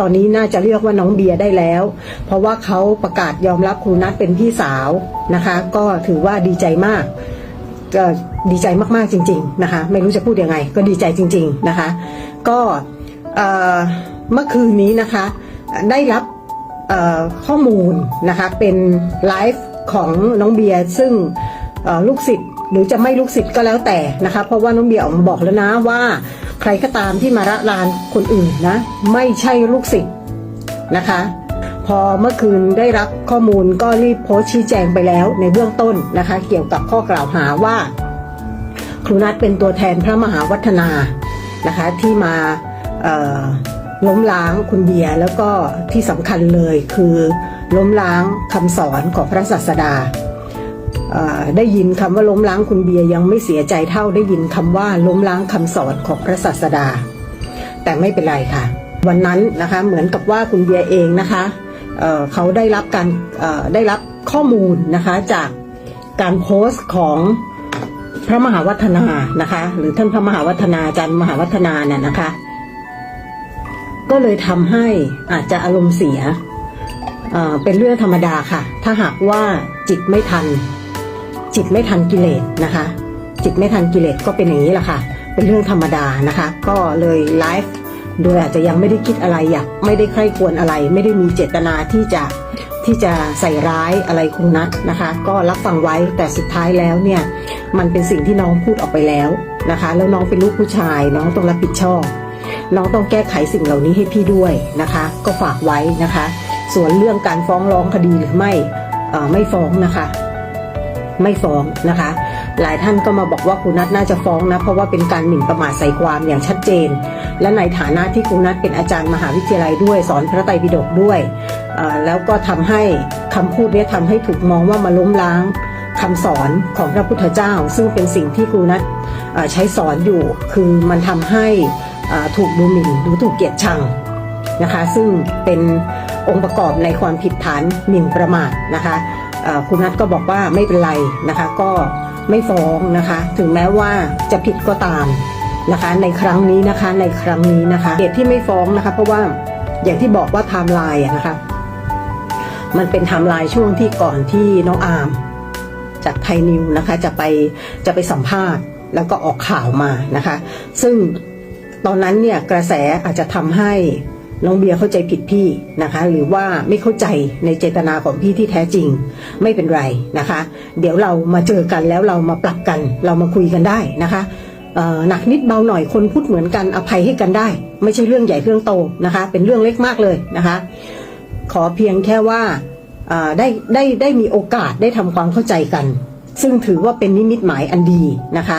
ตอนนี้น่าจะเรียกว่าน้องเบียร์ได้แล้ว เพราะว่าเขาประกาศยอมรับครูนัทเป็นพี่สาวนะคะ ก็ถือว่าดีใจมากก็ดีใจมากๆจริง ๆนะคะ ไม่รู้จะพูดยังไง ก็ดีใจจริง ๆนะคะ ก็เมื่อคืนนี้นะคะได้รับข้อมูลนะคะเป็นไลฟ์ของน้องเบียร์ซึ่งลูกศิษย์หรือจะไม่ลูกศิษย์ก็แล้วแต่นะคะ เพราะว่าน้องเบียร์ออกมาบอกแล้วนะว่า ใครก็ตามที่มาระรานคนอื่นนะ ไม่ใช่ลูกศิษย์นะคะ พอเมื่อคืนได้รับข้อมูลก็รีบโพสชี้แจงไปแล้วในเบื้องต้นนะคะ เกี่ยวกับข้อกล่าวหาว่า ครูนัทเป็นตัวแทนพระมหาวัฒนานะคะ ที่มาล้มล้างคุณเบียร์แล้วก็ที่สำคัญเลยคือล้มล้างคำสอนของพระศาสดา ได้ยินคำว่าล้มล้างคุณเบียร์ยังไม่เสียใจเท่าได้ยินคำว่าล้มล้างคำสอนของพระศาสดา แต่ไม่เป็นไรค่ะ วันนั้นนะคะเหมือนกับว่าคุณเบียร์เองนะคะเเขาได้รับการได้รับข้อมูลนะคะจากการโพสต์ของพระมหาวัฒนานะคะ หรือท่านพระมหาวัฒนาอาจารย์มหาวัฒนาเนี่ยนะคะ ก็เลยทำให้อาจจะอารมณ์เสียเเป็นเรื่องธรรมดาค่ะ ถ้าหากว่าจิตไม่ทัน จิตไม่ทันกิเลสนะคะ จิตไม่ทันกิเลสก็เป็นอย่างนี้แหละค่ะ เป็นเรื่องธรรมดานะคะ ก็เลยไลฟ์โดยอาจจะยังไม่ได้คิดอะไรอยากไม่ได้ใคร่ควรอะไร ไม่ได้มีเจตนาที่จะที่จะใส่ร้ายอะไรคุณนัทนะคะ ก็รับฟังไว้แต่สุดท้ายแล้วเนี่ยมันเป็นสิ่งที่น้องพูดออกไปแล้วนะคะ แล้วน้องเป็นลูกผู้ชาย น้องต้องรับผิดชอบ น้องต้องแก้ไขสิ่งเหล่านี้ให้พี่ด้วยนะคะ ก็ฝากไว้นะคะ ส่วนเรื่องการฟ้องร้องคดีหรือไม่ไม่ฟ้องนะคะ ไม่ฟ้องนะคะ หลายท่านก็มาบอกว่าครูนัทน่าจะฟ้องนะ เพราะว่าเป็นการหมิ่นประมาทใส่ความอย่างชัดเจน และในฐานะที่ครูนัทเป็นอาจารย์มหาวิทยาลัยด้วย สอนพระไตรปิฎกด้วย แล้วก็ทำให้คำพูดเนี้ทำให้ถูกมองว่ามาล้มล้างคำสอนของพระพุทธเจ้า ซึ่งเป็นสิ่งที่ครูนัทใช้สอนอยู่คือมันทำให้ถูกดูหมิ่นหรือถูกเกลียดชังนะคะ ซึ่งเป็นองค์ประกอบในความผิดฐานหมิ่นประมาทนะคะ คุณนัทก็บอกว่าไม่เป็นไรนะคะ ก็ไม่ฟ้องนะคะ ถึงแม้ว่าจะผิดก็ตามนะคะ ในครั้งนี้นะคะ ในครั้งนี้นะคะเหตุที่ไม่ฟ้องนะคะ เพราะว่าอย่างที่บอกว่าไทม์ไลน์นะคะ มันเป็นไทม์ไลน์ช่วงที่ก่อนที่น้องอาร์มจากไทยนิวนะคะ จะไปจะไปสัมภาษณ์ แล้วก็ออกข่าวมานะคะ ซึ่งตอนนั้นเนี่ยกระแสอาจจะทำให้ น้องเบียร์เข้าใจผิดพี่นะคะ หรือว่าไม่เข้าใจในเจตนาของพี่ที่แท้จริง ไม่เป็นไรนะคะ เดี๋ยวเรามาเจอกันแล้วเรามาปรับกัน เรามาคุยกันได้นะคะหนักนิดเบาหน่อยคนพูดเหมือนกันอภัยให้กันได้ ไม่ใช่เรื่องใหญ่เรื่องโตนะคะ เป็นเรื่องเล็กมากเลยนะคะ ขอเพียงแค่ว่าได้ได้ได้มีโอกาสได้ทำความเข้าใจกัน ซึ่งถือว่าเป็นนิมิตหมายอันดีนะคะ